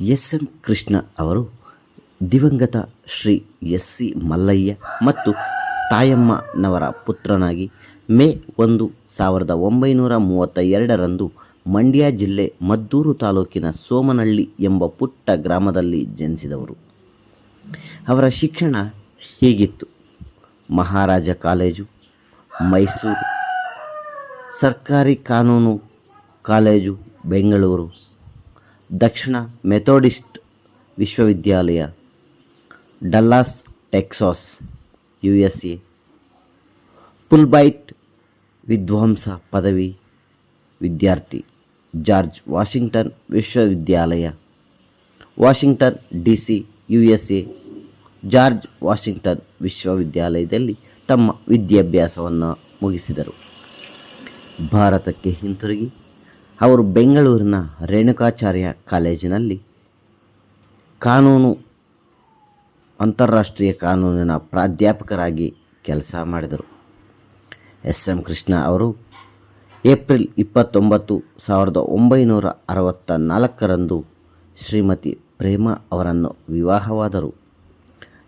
S M Krishna ಅವರು ದಿವಂಗತ Shri S C Mallayya ಮತ್ತು ತಾಯಮ್ಮನವರ ಪುತ್ರನಾಗಿ ಮೇ ಒಂದು ಸಾವಿರದ ಒಂಬೈನೂರ ಮೂವತ್ತ ಎರಡರಂದು ಮಂಡ್ಯ ಜಿಲ್ಲೆ ಮದ್ದೂರು ತಾಲೂಕಿನ ಸೋಮನಹಳ್ಳಿ ಎಂಬ ಪುಟ್ಟ ಗ್ರಾಮದಲ್ಲಿ ಜನಿಸಿದವರು. ಅವರ ಶಿಕ್ಷಣ ಹೀಗಿತ್ತು. ಮಹಾರಾಜ ಕಾಲೇಜು, ಮೈಸೂರು, ಸರ್ಕಾರಿ ಕಾನೂನು ಕಾಲೇಜು, ಬೆಂಗಳೂರು ದಕ್ಷಿಣ ಮೆಥೋಡಿಸ್ಟ್ ವಿಶ್ವವಿದ್ಯಾಲಯ, Dallas, Texas U S A Fulbright ವಿದ್ವಾಂಸ ಪದವಿ ವಿದ್ಯಾರ್ಥಿ, ಜಾರ್ಜ್ ವಾಷಿಂಗ್ಟನ್ ವಿಶ್ವವಿದ್ಯಾಲಯ, Washington D C U S A George Washington ವಿಶ್ವವಿದ್ಯಾಲಯದಲ್ಲಿ ತಮ್ಮ ವಿದ್ಯಾಭ್ಯಾಸವನ್ನು ಮುಗಿಸಿದರು. ಭಾರತಕ್ಕೆ ಹಿಂತಿರುಗಿ ಅವರು ಬೆಂಗಳೂರಿನ ರೇಣುಕಾಚಾರ್ಯ ಕಾಲೇಜಿನಲ್ಲಿ ಕಾನೂನು, ಅಂತಾರಾಷ್ಟ್ರೀಯ ಕಾನೂನಿನ ಪ್ರಾಧ್ಯಾಪಕರಾಗಿ ಕೆಲಸ ಮಾಡಿದರು. ಎಸ್. ಎಂ. ಕೃಷ್ಣ ಅವರು ಏಪ್ರಿಲ್ ಇಪ್ಪತ್ತೊಂಬತ್ತು ಸಾವಿರದ ಒಂಬೈನೂರ ಅರವತ್ತ ನಾಲ್ಕರಂದು ಶ್ರೀಮತಿ ಪ್ರೇಮ ಅವರನ್ನು ವಿವಾಹವಾದರು.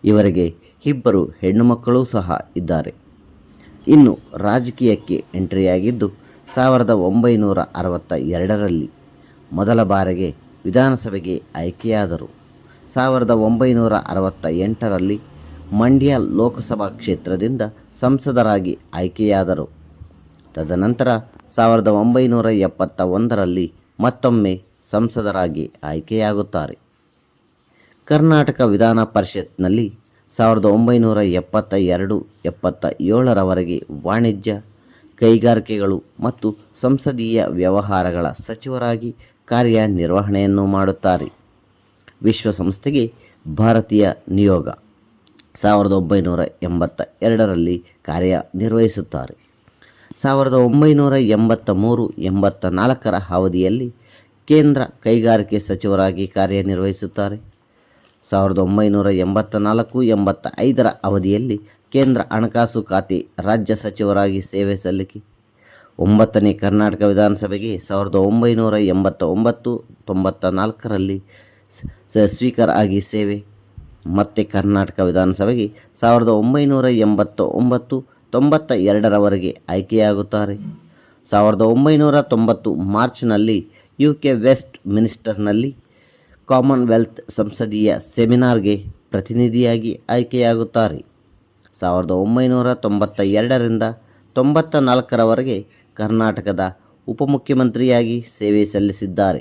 ಇವರಿಗೆ ಇಬ್ಬರು ಹೆಣ್ಣುಮಕ್ಕಳೂ ಸಹ ಇದ್ದಾರೆ. ಇನ್ನು ರಾಜಕೀಯಕ್ಕೆ ಎಂಟ್ರಿಯಾಗಿದ್ದು ಸಾವಿರದ ಒಂಬೈನೂರ ಅರವತ್ತ ಎರಡರಲ್ಲಿ ಮೊದಲ ಬಾರಿಗೆ ವಿಧಾನಸಭೆಗೆ ಆಯ್ಕೆಯಾದರು. ಸಾವಿರದ ಒಂಬೈನೂರ ಅರವತ್ತ ಎಂಟರಲ್ಲಿ ಮಂಡ್ಯ ಲೋಕಸಭಾ ಕ್ಷೇತ್ರದಿಂದ ಸಂಸದರಾಗಿ ಆಯ್ಕೆಯಾದರು. ತದನಂತರ ಸಾವಿರದ ಒಂಬೈನೂರ ಎಪ್ಪತ್ತ ಒಂದರಲ್ಲಿ ಮತ್ತೊಮ್ಮೆ ಸಂಸದರಾಗಿ ಆಯ್ಕೆಯಾಗುತ್ತಾರೆ. ಕರ್ನಾಟಕ ವಿಧಾನ ಪರಿಷತ್ನಲ್ಲಿ ಸಾವಿರದ ಒಂಬೈನೂರ ಎಪ್ಪತ್ತ ಎರಡು, ಎಪ್ಪತ್ತ ಏಳರವರೆಗೆ ವಾಣಿಜ್ಯ ಕೈಗಾರಿಕೆಗಳು ಮತ್ತು ಸಂಸದೀಯ ವ್ಯವಹಾರಗಳ ಸಚಿವರಾಗಿ ಕಾರ್ಯನಿರ್ವಹಣೆಯನ್ನು ಮಾಡುತ್ತಾರೆ. ವಿಶ್ವಸಂಸ್ಥೆಗೆ ಭಾರತೀಯ ನಿಯೋಗ ಸಾವಿರದ ಒಂಬೈನೂರ ಎಂಬತ್ತ ಎರಡರಲ್ಲಿ ಕಾರ್ಯನಿರ್ವಹಿಸುತ್ತಾರೆ. ಸಾವಿರದ ಒಂಬೈನೂರ ಎಂಬತ್ತ ಮೂರು ಎಂಬತ್ತ ನಾಲ್ಕರ ಅವಧಿಯಲ್ಲಿ ಕೇಂದ್ರ ಕೈಗಾರಿಕೆ ಸಚಿವರಾಗಿ ಕಾರ್ಯನಿರ್ವಹಿಸುತ್ತಾರೆ. ಸಾವಿರದ ಒಂಬೈನೂರ ಎಂಬತ್ತ ನಾಲ್ಕು ಎಂಬತ್ತ ಐದರ ಅವಧಿಯಲ್ಲಿ ಕೇಂದ್ರ ಹಣಕಾಸು ಖಾತೆ ರಾಜ್ಯ ಸಚಿವರಾಗಿ ಸೇವೆ ಸಲ್ಲಿಕೆ. ಒಂಬತ್ತನೇ ಕರ್ನಾಟಕ ವಿಧಾನಸಭೆಗೆ ಸಾವಿರದ ಒಂಬೈನೂರ ಎಂಬತ್ತ ಒಂಬತ್ತು ತೊಂಬತ್ತ ನಾಲ್ಕರಲ್ಲಿ ಸ್ಪೀಕರ್ ಆಗಿ ಸೇವೆ. ಮತ್ತೆ ಕರ್ನಾಟಕ ವಿಧಾನಸಭೆಗೆ ಸಾವಿರದ ಒಂಬೈನೂರ ಎಂಬತ್ತ ಒಂಬತ್ತು ತೊಂಬತ್ತ ಎರಡರವರೆಗೆ ಆಯ್ಕೆಯಾಗುತ್ತಾರೆ. ಸಾವಿರದ ಒಂಬೈನೂರ ತೊಂಬತ್ತು ಮಾರ್ಚ್ನಲ್ಲಿ ಯು ಕೆ ವೆಸ್ಟ್ ಮಿನಿಸ್ಟರ್ನಲ್ಲಿ ಕಾಮನ್ವೆಲ್ತ್ ಸಂಸದೀಯ ಸೆಮಿನಾರ್ಗೆ ಪ್ರತಿನಿಧಿಯಾಗಿ ಆಯ್ಕೆಯಾಗುತ್ತಾರೆ. ಸಾವಿರದ ಒಂಬೈನೂರ ತೊಂಬತ್ತ ಎರಡರಿಂದ ತೊಂಬತ್ತ ನಾಲ್ಕರವರೆಗೆ ಕರ್ನಾಟಕದ ಉಪಮುಖ್ಯಮಂತ್ರಿಯಾಗಿ ಸೇವೆ ಸಲ್ಲಿಸಿದ್ದಾರೆ.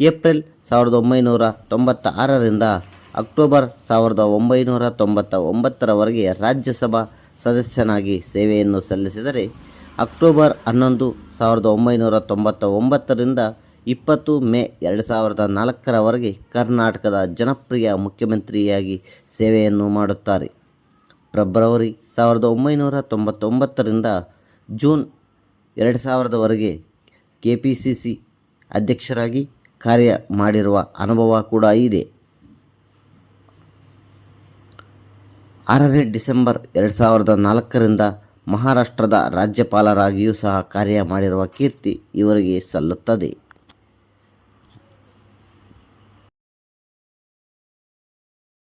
ಏಪ್ರಿಲ್ ಸಾವಿರದ ಒಂಬೈನೂರ ತೊಂಬತ್ತ ಆರರಿಂದ ಅಕ್ಟೋಬರ್ ಸಾವಿರದ ಒಂಬೈನೂರ ತೊಂಬತ್ತ ಒಂಬತ್ತರವರೆಗೆ ರಾಜ್ಯಸಭಾ ಸದಸ್ಯನಾಗಿ ಸೇವೆಯನ್ನು ಸಲ್ಲಿಸಿದರೆ ಅಕ್ಟೋಬರ್ ಹನ್ನೊಂದು ಸಾವಿರದ ಒಂಬೈನೂರ ತೊಂಬತ್ತ ಒಂಬತ್ತರಿಂದ ಇಪ್ಪತ್ತು ಮೇ ಎರಡು ಸಾವಿರದ ನಾಲ್ಕರವರೆಗೆ ಕರ್ನಾಟಕದ ಜನಪ್ರಿಯ ಮುಖ್ಯಮಂತ್ರಿಯಾಗಿ ಸೇವೆಯನ್ನು ಮಾಡುತ್ತಾರೆ. ಫೆಬ್ರವರಿ ಸಾವಿರದ ಒಂಬೈನೂರ ತೊಂಬತ್ತೊಂಬತ್ತರಿಂದ ಜೂನ್ ಎರಡು ಸಾವಿರದವರೆಗೆ ಕೆ ಪಿ ಸಿ ಸಿ ಅಧ್ಯಕ್ಷರಾಗಿ ಕಾರ್ಯ ಮಾಡಿರುವ ಅನುಭವ ಕೂಡ ಇದೆ. ಆರನೇ ಡಿಸೆಂಬರ್ ಎರಡು ಸಾವಿರದ ನಾಲ್ಕರಿಂದ ಮಹಾರಾಷ್ಟ್ರದ ರಾಜ್ಯಪಾಲರಾಗಿಯೂ ಸಹ ಕಾರ್ಯ ಮಾಡಿರುವ ಕೀರ್ತಿ ಇವರಿಗೆ ಸಲ್ಲುತ್ತದೆ.